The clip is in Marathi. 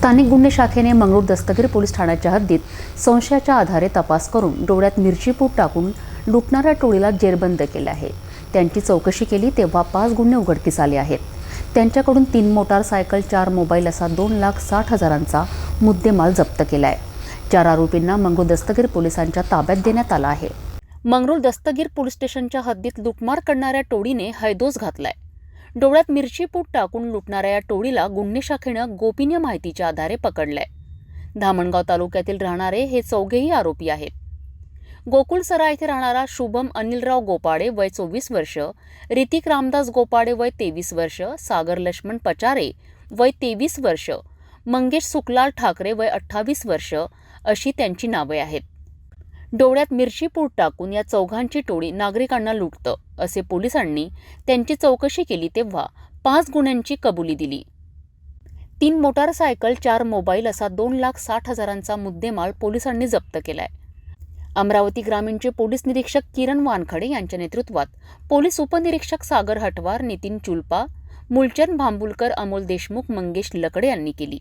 स्थानिक गुन्हे शाखेने मंगळूर दस्तगीर पोलीस ठाण्याच्या हद्दीत संशयाच्या आधारे तपास करून डोळ्यात मिरचीपूट टाकून लुटणाऱ्या टोळीला जेरबंद केले आहे. त्यांची चौकशी केली तेव्हा पाच गुन्हे उघडकीस आले आहेत. त्यांच्याकडून तीन मोटारसायकल चार मोबाईल असा दोन लाख साठ हजारांचा मुद्देमाल जप्त केला आहे. चार आरोपींना मंगळूर दस्तगीर पोलिसांच्या ताब्यात देण्यात आला आहे. मंगळूर दस्तगीर पोलीस स्टेशनच्या हद्दीत लुटमार करणाऱ्या टोळीने हैदोस घातलाय. डोळ्यात मिरचीपूट टाकून लुटणाऱ्या या टोळीला गुन्हे शाखेनं गोपनीय माहितीच्या आधारे पकडलंय. धामणगाव तालुक्यातील राहणारे हे चौघेही आरोपी आहेत. गोकुळसरा येथे राहणारा शुभम अनिलराव गोपाडे वय चोवीस वर्ष ऋतिक रामदास गोपाडे वय तेवीस वर्ष सागर लक्ष्मण पचारे वय तेवीस वर्ष मंगेश सुकलाल ठाकरे वय अठ्ठावीस वर्ष अशी त्यांची नावे आहेत. डोळ्यात मिरची पूड टाकून या चौघांची टोळी नागरिकांना लुटतं असे पोलिसांनी त्यांची चौकशी केली तेव्हा पाच गुन्ह्यांची कबुली दिली. तीन मोटारसायकल चार मोबाईल असा दोन लाख साठ हजारांचा मुद्देमाल पोलिसांनी जप्त केलाय. अमरावती ग्रामीणचे पोलीस निरीक्षक किरण वानखडे यांच्या नेतृत्वात पोलीस उपनिरीक्षक सागर हटवार नितीन चुलपा मुलचंद भांबुलकर अमोल देशमुख मंगेश लकडे यांनी केली.